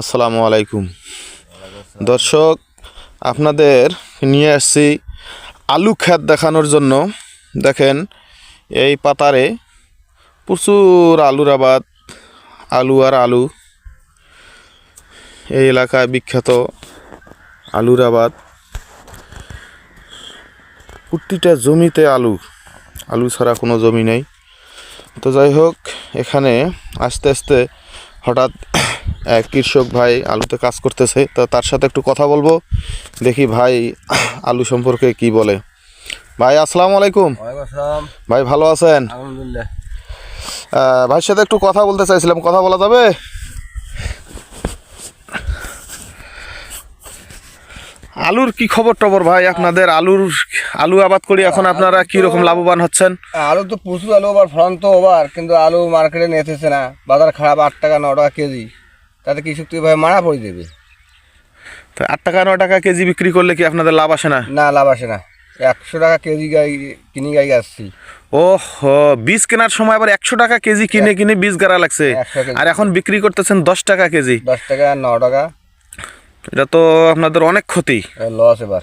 আসসালামু আলাইকুম। দর্শক, আপনাদের নিয়ে আসছি আলু ক্ষেত দেখানোর জন্য। দেখেন, এই পাতারে প্রচুর আলুর আবাদ, আলু আর আলু। এই এলাকায় বিখ্যাত আলুর আবাদ। প্রতিটা জমিতে আলু আলু ছাড়া কোনো জমি নেই। তো যাই হোক, এখানে আস্তে আস্তে হঠাৎ কৃষক ভাই আলুতে কাজ করতেছে তা তার সাথে একটু কথা বলব। দেখি ভাই আলু সম্পর্কে কি বলে। ভাই আসসালামু আলাইকুম। ভাই ভালো আছেন? আলহামদুলিল্লাহ। ভাইয়ের সাথে একটু কথা বলতে চাইছিলাম কথা বলা যাবে? আলুর কি খবর টবর ভাই? আপনাদের আলুর আলু আবাদ করি এখন আপনারা কি রকম লাভবান হচ্ছেন? আলু তো প্রচুর আলু আবার ফলন তো ওভার কিন্তু আলু মার্কেটে নিতেছে না। বাজার খারাপ আট টাকা ন টাকা কেজি। তাতে কৃষক তো এভাবে মারা পড়ে দেবে তো আট টাকা ন টাকা কেজি বিক্রি করলে কি আপনাদের লাভ আসে না? না লাভ আসে না। একশো টাকা কেজি গাই কিনি গাই আসছি। ও বীজ কেনার সময় আবার একশো টাকা কেজি কিনে কিনে বীজ গাড়া লাগছে। আর এখন বিক্রি করতেছেন দশ টাকা কেজি। দশ টাকা ন টাকা। এটা তো আপনাদের অনেক ক্ষতি। লস এবার।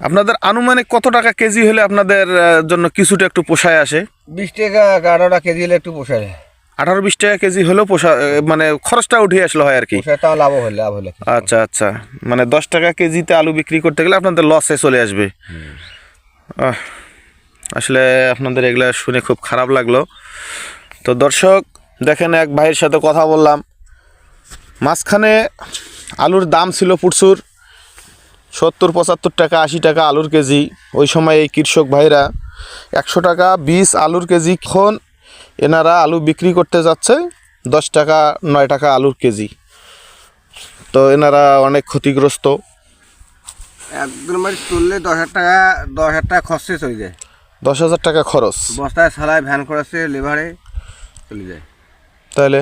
আপনাদের আনুমানিক কত টাকা কেজি হলে আপনাদের জন্য কিছুটা একটু পোষায় আসে? বিশ টাকা টাকা কেজি হলে একটু পোষায় আঠারো বিশ টাকা কেজি হলেও পোষা মানে খরচটা উঠে আসলো হয় আর কি। পোষায়টাও লাভ হলে লাভ হলে আচ্ছা আচ্ছা। মানে দশ টাকা কেজিতে আলু বিক্রি করতে গেলে আপনাদের লসে চলে আসবে। আসলে আপনাদের এগুলা শুনে খুব খারাপ লাগল। তো দর্শক দেখেন এক ভাইয়ের সাথে কথা বললাম। মাঝখানে আলুর দাম ছিল প্রচুর। সত্তর পঁচাত্তর টাকা আশি টাকা আলুর কেজি। ওই সময় এই কৃষক ভাইরা একশো টাকা বিশ আলুর কেজি। এখন এনারা আলু বিক্রি করতে যাচ্ছে দশ টাকা নয় টাকা আলুর কেজি। তো এনারা অনেক ক্ষতিগ্রস্ত। তুললে দশ হাজার টাকা দশ হাজার টাকা খরচ হয়ে যায়। দশ হাজার টাকা খরচ। বস্তায় সালায় ভ্যান করেছে লেবারে চলে যায়। তাহলে